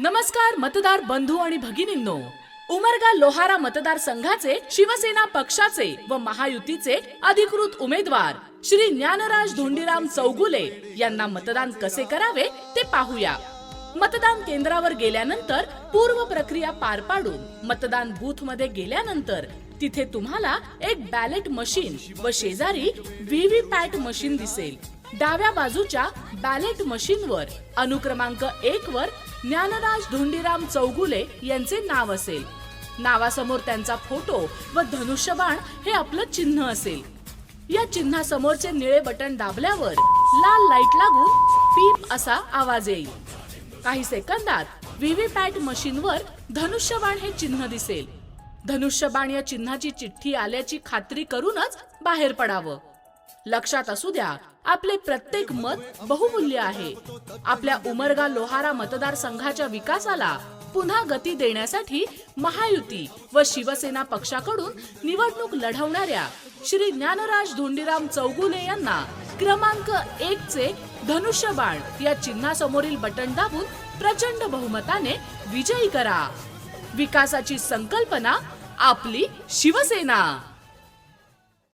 नमस्कार मतदार बंधू आणि भगिनींनो. उमरगा लोहारा मतदारसंघाचे शिवसेना पक्षाचे व महायुतीचे अधिकृत उमेदवार श्री ज्ञानराज धोंडीराम चौगुले यांना मतदान कसे करावे ते पाहूया. मतदान केंद्रावर गेल्यानंतर पूर्व प्रक्रिया पार पाडून मतदान बूथमध्ये गेल्यानंतर तिथे तुम्हाला एक बॅलेट मशीन व शेजारी व्हीव्ही पॅट मशीन दिसेल. डाव्या बाजूच्या बॅलेट मशीनवर. अनुक्रमांक एक वर ज्ञानराज धोंडीराम चौगुले यांचे नाव असेल. नावासमोर त्यांचा फोटो व धनुष्यबाण हे आपलं चिन्ह असेल. या चिन्हासमोरचे निळे बटन दाबल्यावर लाल लाइट लागून पीप असा आवाज येईल. काही सेकंदात व्हीव्हीपॅट मशीनवर धनुष्यबाण हे चिन्ह दिसेल. धनुष्यबाण या चिन्हाची चिठ्ठी आल्याची खात्री करूनच बाहेर पडावं. लक्षात असू द्या आपले प्रत्येक मत बहुमूल्य आहे. आपल्या उमरगा लोहारा मतदारसंघाच्या विकासाला पुन्हा गती देण्यासाठी महायुती व शिवसेना पक्षाकडून निवडणूक लढवणाऱ्या श्री ज्ञानराज धोंडीराम चौगुले यांना क्रमांक एक चे धनुष्यबाण या चिन्हासमोरील बटन दाबून प्रचंड बहुमताने विजयी करा. विकासाची संकल्पना आपली शिवसेना.